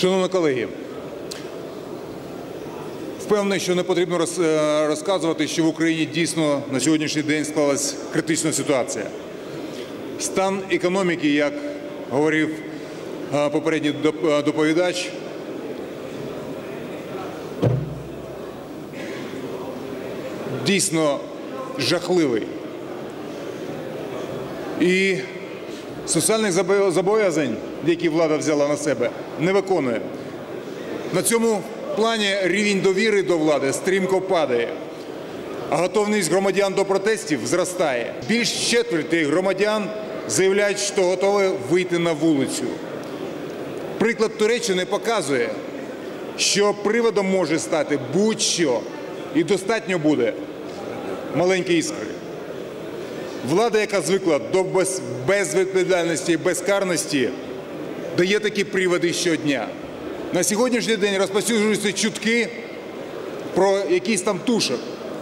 Шановні колеги, впевнений, що не потрібно е, розказувати, що в Україні дійсно на сьогоднішній день склалась критична ситуація. Стан економіки, як говорив е, попередній е, доповідач, дійсно жахливий. І соціальних зобов'язань, які влада взяла на себе, не виконує. На цьому плані рівень довіри до влади стрімко падає, а готовність громадян до протестів зростає. Більш четверті громадян заявляють, що готові вийти на вулицю. Приклад Туреччини показує, що приводом може стати будь-що, і достатньо буде маленької іскри. Влада, яка звикла до безвідповідальності і безкарності, дає такі приводи щодня. На сьогоднішній день розповсюджуються чутки про якісь там тушок.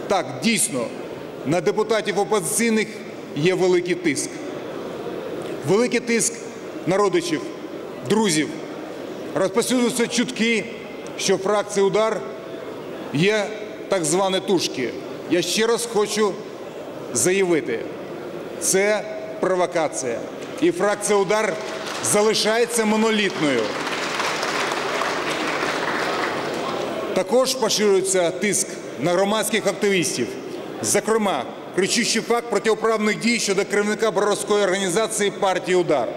Так, дійсно, на депутатів опозиційних є великий тиск. Великий тиск на родичів, друзів. Розповсюджуються чутки, що в фракції удар є так звані тушки. Я ще раз хочу заявити, це провокація. І фракція удар залишається монолітною. Також поширюється тиск на громадських активістів. Зокрема, кричущий факт протиправних дій щодо керівника Боровської організації партії Удар.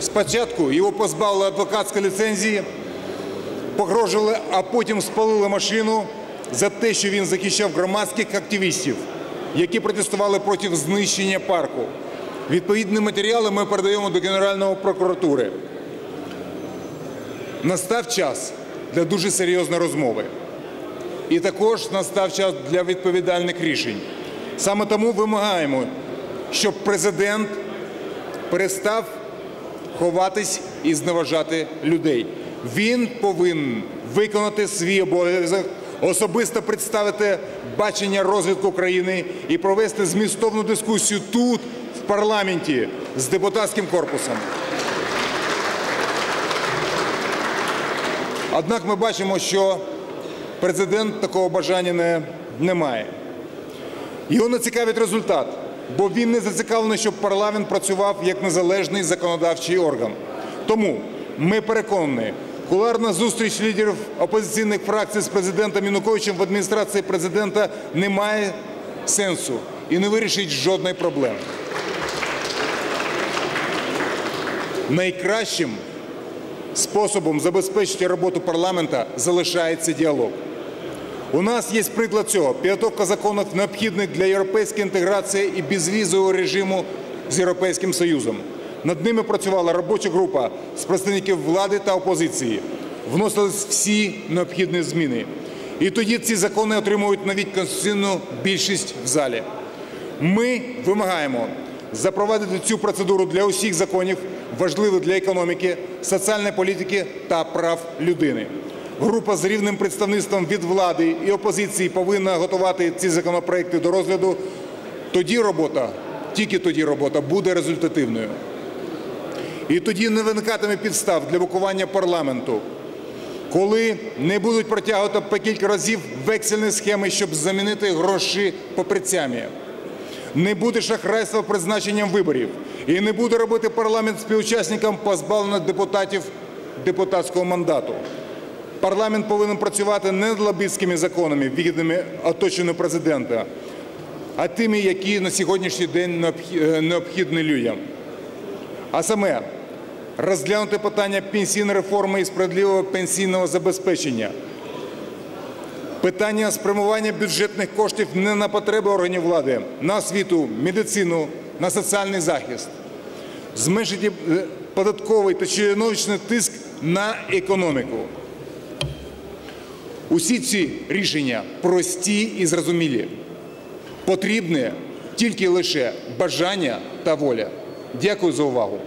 Спочатку його позбавили адвокатської ліцензії, погрожували, а потім спалили машину за те, що він захищав громадських активістів, які протестували проти знищення парку. Відповідні матеріали ми передаємо до Генеральної прокуратури. Настав час для дуже серйозної розмови. І також настав час для відповідальних рішень. Саме тому вимагаємо, щоб президент перестав ховатись і зневажати людей. Він повинен виконати свій обов'язок, особисто представити бачення розвитку країни і провести змістовну дискусію тут, в парламенті, з депутатським корпусом. Однак ми бачимо, що президент такого бажання не, не має. Його не цікавить результат, бо він не зацікавлений, щоб парламент працював як незалежний законодавчий орган. Тому ми переконані, куларна зустріч лідерів опозиційних фракцій з президентом Януковичем в адміністрації президента не має сенсу і не вирішить жодної проблеми. Найкращим способом забезпечити роботу парламента залишається діалог. У нас є приклад цього. Підготовка законів необхідних для європейської інтеграції і безвізового режиму з Європейським Союзом. Над ними працювала робоча група з представників влади та опозиції. Вносились всі необхідні зміни. І тоді ці закони отримують навіть конституційну більшість в залі. Ми вимагаємо запровадити цю процедуру для усіх законів, важливих для економіки, соціальної політики та прав людини. Група з рівним представництвом від влади і опозиції повинна готувати ці законопроекти до розгляду. Тоді робота, тільки тоді робота буде результативною. І тоді не виникатиме підстав для блокування парламенту, коли не будуть протягувати по кілька разів вексельні схеми, щоб замінити гроші папірцями. Не буде шахрайства призначенням виборів і не буде робити парламент співучасником позбавлення депутатів депутатського мандату. Парламент повинен працювати не над лобістськими законами, вигідними оточенню президента, а тими, які на сьогоднішній день е, необхідні людям. А саме розглянути питання пенсійної реформи і справедливого пенсійного забезпечення, питання спрямування бюджетних коштів не на потреби органів влади, на освіту, медицину, на соціальний захист, зменшити е, податковий та чиновничний тиск на економіку. Усі ці рішення прості і зрозумілі. Потрібне тільки лише бажання та воля. Дякую за увагу.